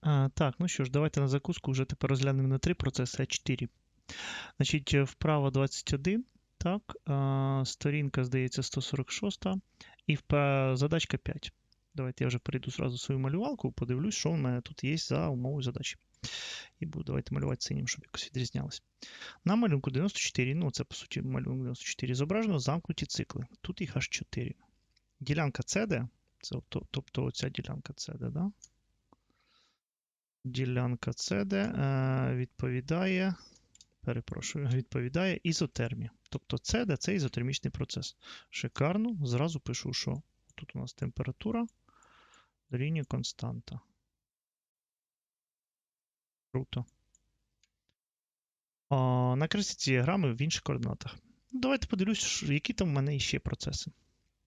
А, так, ну що ж, давайте на закуску вже тепер розглянемо не 3 процеси, а 4. Значить, е, вправо 21, так, а, сторінка, здається, 146, і впе- задачка 5. Давайте я вже перейду зразу свою малювалку, подивлюсь, що в мене тут є за умовою задачі. І буду давайте малювати синім, щоб якось відрізнялось. На малюнку 94, ну це по суті малюнок 94, зображено замкнуті цикли. Тут їх аж 4. Ділянка CD, це, тобто оця ділянка CD, да? Ділянка CD е, відповідає, перепрошую, відповідає ізотермі. Тобто CD це ізотермічний процес. Шикарно. Зразу пишу, що тут у нас температура дорівнює константа. Круто. А, накресліть ці діаграми в інших координатах. Давайте подивлюсь, які там в мене ще процеси.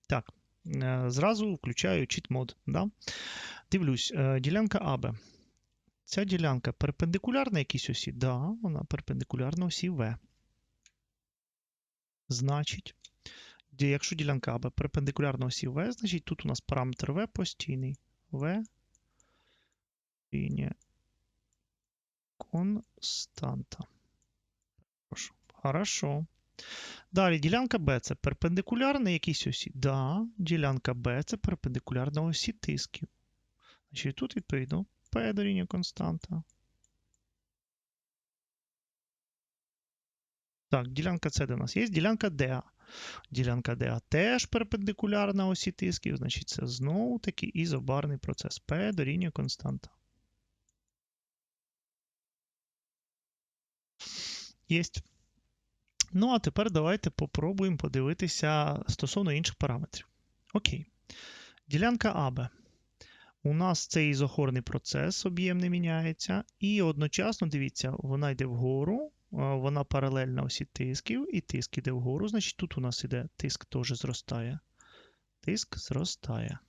Так, е, зразу включаю cheat мод. Да? Дивлюсь, е, ділянка АБ. Ця ділянка перпендикулярна якійсь осі? Да, вона перпендикулярна осі В. Значить, якщо ділянка АБ перпендикулярна осі В, значить тут у нас параметр В постійний. В лінія константа. Хорошо. Далі ділянка Б це перпендикулярна якійсь осі? Да, ділянка Б це перпендикулярна осі тисків. Значить, тут, відповідно, P дорівнює константа. Так, ділянка С де у нас є. Ділянка ДА. Ділянка ДА теж перпендикулярна осі тисків, значить, це знову таки ізобарний процес. P дорівнює константа. Єсть. Ну, а тепер давайте попробуємо подивитися стосовно інших параметрів. Окей. Ділянка АБ. У нас цей ізохорний процес, об'єм не міняється, і одночасно, дивіться, вона йде вгору, вона паралельна осі тисків, і тиск іде вгору, значить тут у нас іде тиск теж зростає. Тиск зростає.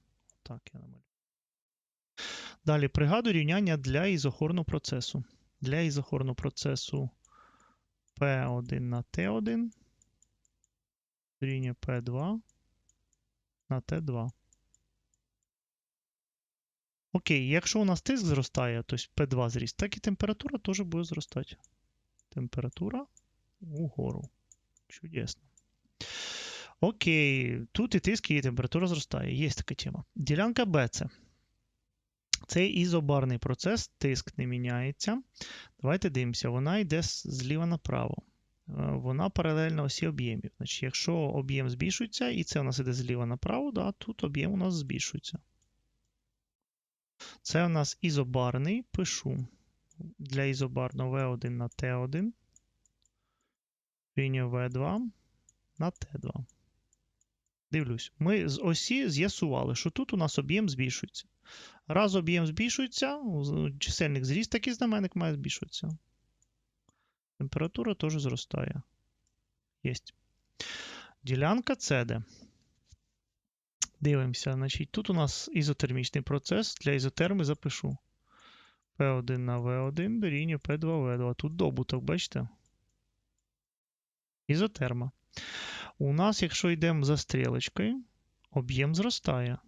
Так, я намалюю. Далі пригадую рівняння для ізохорного процесу. Для ізохорного процесу P1 на T1 дорівнює P2 на T2. Окей, якщо у нас тиск зростає, то P2 зріст, так і температура теж буде зростати. Температура угору. Чудесно. Окей, тут і тиск, і температура зростає. Є така тема. Ділянка B це. Це ізобарний процес, тиск не міняється. Давайте дивимося, вона йде зліва направо. Е, Вона паралельна осі об'ємів. Значить, якщо об'єм збільшується, і це у нас іде зліва направо, да, тут об'єм у нас збільшується. Це у нас ізобарний, пишу для ізобарного V1 на T1 рівня V2 на T2. Дивлюсь, ми з осі з'ясували, що тут у нас об'єм збільшується. Раз об'єм збільшується, чисельник зріст, так і знаменник має збільшуватися. Температура теж зростає. Єсть. Ділянка CD. Дивимося, значить, тут у нас ізотермічний процес. Для ізотерми запишу. P1 на V1 дорівнює P2V2. Тут добуток, бачите? Ізотерма. У нас, якщо йдемо за стрілочкою, об'єм зростає.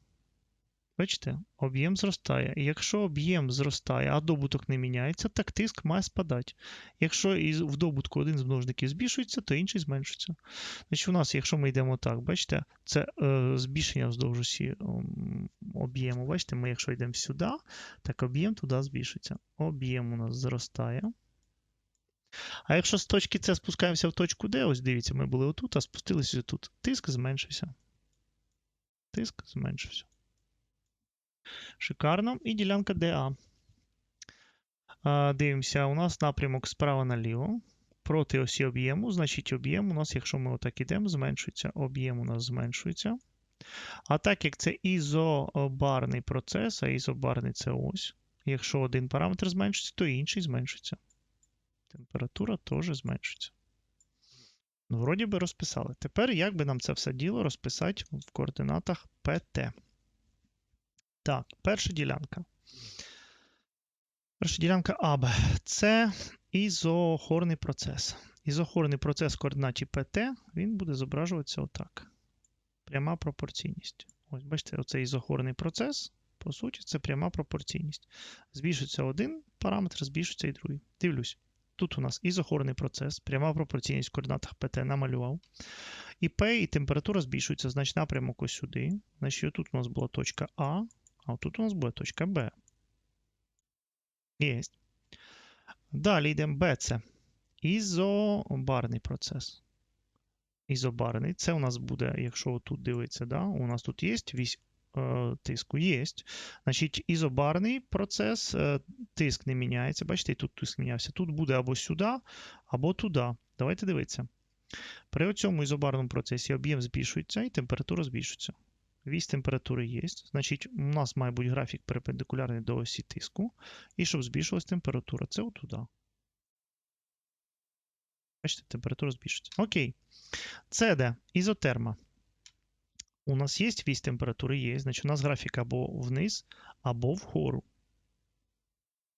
Бачите, об'єм зростає. І якщо об'єм зростає, а добуток не міняється, так тиск має спадати. Якщо із, в добутку один з множників збільшується, то інший зменшується. Значить, у нас, якщо ми йдемо так, бачите, це е, збільшення вздовж усі об'єму. Бачите, ми якщо йдемо сюди, так об'єм туди збільшується. Об'єм у нас зростає. А якщо з точки С спускаємося в точку Д, ось дивіться, ми були отут, а спустилися тут. Тиск зменшився. Тиск зменшився. Шикарно. І ділянка DA. Дивимося, у нас напрямок справа наліво. Проти осі об'єму, значить об'єм у нас, якщо ми отак ідемо, зменшується. Об'єм у нас зменшується. А так як це ізобарний процес, а ізобарний це ось. Якщо один параметр зменшується, то інший зменшується. Температура теж зменшується. Ну, вроді би розписали. Тепер як би нам це все діло розписати в координатах PT? Так, перша ділянка. Перша ділянка АБ. Це ізохорний процес. Ізохорний процес координаті PT, він буде зображуватися отак. Пряма пропорційність. Ось, бачите, оце ізохорний процес По суті, це пряма пропорційність. Збільшується один параметр, збільшується і другий. Дивлюсь. Тут у нас ізохорний процес, пряма пропорційність в координатах ПТ намалював. І P, і температура збільшується, значить напрямок ось сюди. Значить, тут у нас була точка А, а тут у нас буде точка Б. Є. Далі йдемо Б. Це ізобарний процес. Ізобарний. Це у нас буде, якщо тут дивитися, да, у нас тут є вісь е, тиску. Є. Значить, ізобарний процес, е, тиск не міняється. Бачите, тут тиск мінявся. Тут буде або сюди, або туди. Давайте дивитися. При цьому ізобарному процесі об'єм збільшується і температура збільшується. Вісь температури є. Значить, у нас має бути графік перпендикулярний до осі тиску. І щоб збільшилась температура, це отуди. Бачите, температура збільшується. Окей. Це де? Ізотерма. У нас є вісь температури, є. Значить, у нас графік або вниз, або вгору.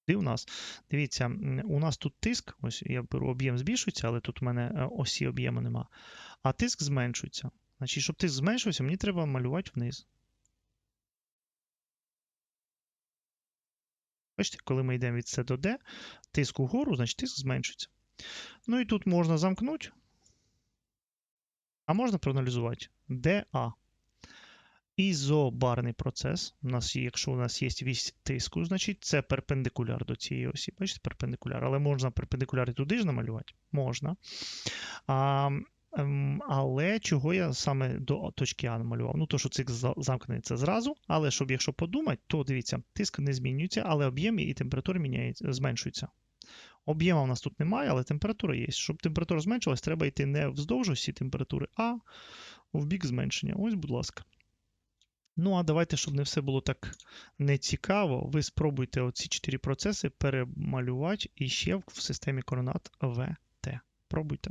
Де у нас? Дивіться, у нас тут тиск, ось я беру об'єм збільшується, але тут у мене е, осі об'єму нема. А тиск зменшується. Значить, щоб тиск зменшився, мені треба малювати вниз. Бачите, коли ми йдемо від С до Д, тиск угору, значить тиск зменшується. Ну і тут можна замкнути, а можна проаналізувати ДА. Ізобарний процес. У нас, є- якщо у нас є вісь тиску, значить це перпендикуляр до цієї осі. Бачите, перпендикуляр. Але можна перпендикуляр і туди ж намалювати? Можна. А, ем, але чого я саме до точки А намалював? Ну, то, що цикл замкнеться зразу, але щоб якщо подумати, то дивіться, тиск не змінюється, але об'єм і температура міняється, зменшуються. Об'єму у нас тут немає, але температура є. Щоб температура зменшилась, треба йти не вздовж усі температури, а в бік зменшення. Ось, будь ласка. Ну, а давайте, щоб не все було так нецікаво, ви спробуйте оці чотири процеси перемалювати і ще в системі координат ВТ. Пробуйте.